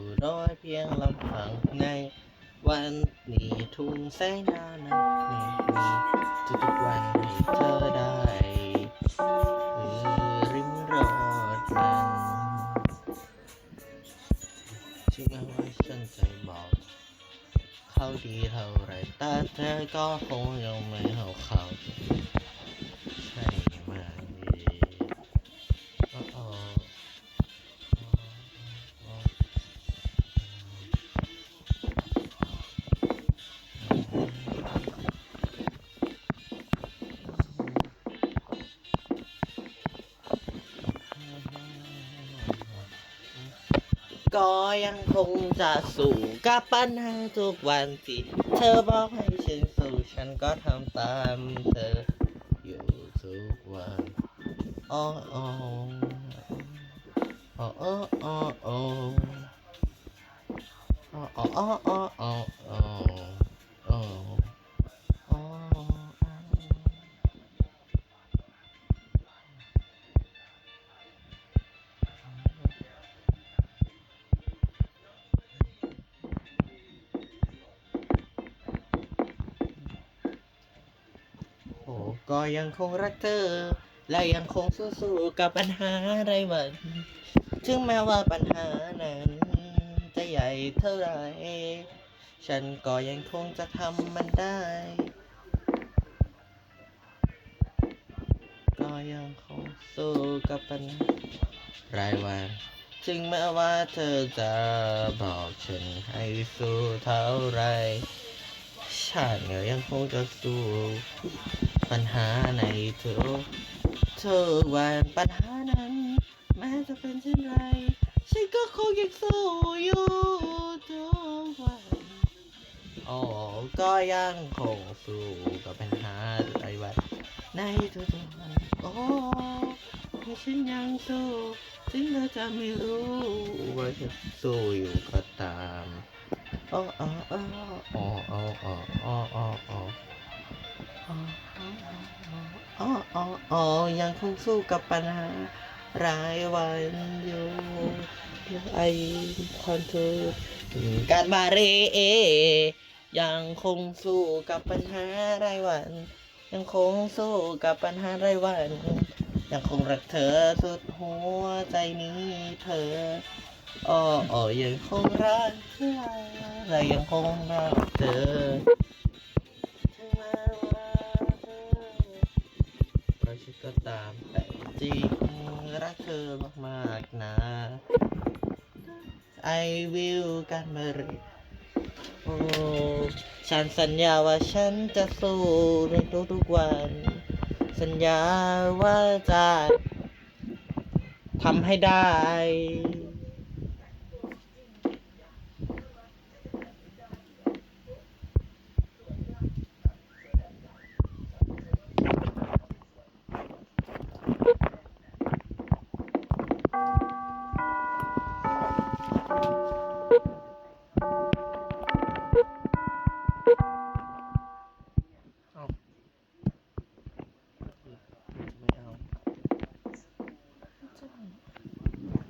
นสู่รอยเพียงลำพังใน วันนี้ทุ่งแสงดาวนั้นมีมีทุกๆวันให้เธอได้เออริมรถมันถึงแม้ว่าฉันจะบอก เขาดีเท่าไรแต่เธอก็คงยังไม่เอาเขา ก็ยังคงจะสู้กับปัญหาทุกวันที่เธอบอกให้ฉันสู้ฉันก็ทำตามเธออยู่ทุกวันอ้ออ้ออ้ออ้ออ้ออ้ออ้ออ้ออ้ออ้อ ก็ยังคงรักเธอ และยังคงสู้ๆกับปัญหาไรมันถึงแม้ว่าปัญหานั้นจะใหญ่เท่าไรฉันก็ยังคงจะทำมันได้ ก็ยังคงสู้กับปัญหารายวันถึงแม้ว่าเธอจะบอกฉันให้สู้เท่าไร ฉันก็ยังคงจะสู้ ปัญหาในทุกทุกวันปัญหานั้น แม้จะเป็นเช่นไร ฉันก็คงยังสู้อยู่ทุกวันโอ้ก็ยังคงสู้กับปัญหารายวันในทุกวันโอ้ให้ฉันยังสู้ถึงเธอจะไม่รู้ว่าฉันสู้อยู่ก็ตามอ๋ออ๋ออ๋ออ๋ออ๋ อ๋ออ๋อยังคงสู้กับปัญหารายวันอยู่ไอคอนเทการมาเรเอ ยังคงสู้กับปัญหารายวัน ยังคงสู้กับปัญหารายวัน ยังคงรักเธอสุดหัวใจนี้เธออ๋ออ๋อยังคงรักเธอและยังคงรักเธอ ก็ตามแต่จริงรักเธอมากๆนะ I will กันมาเลยโอ้ฉันสัญญาว่าฉันจะสู้ในทุกๆวัน สัญญาว่าจะทำให้ได้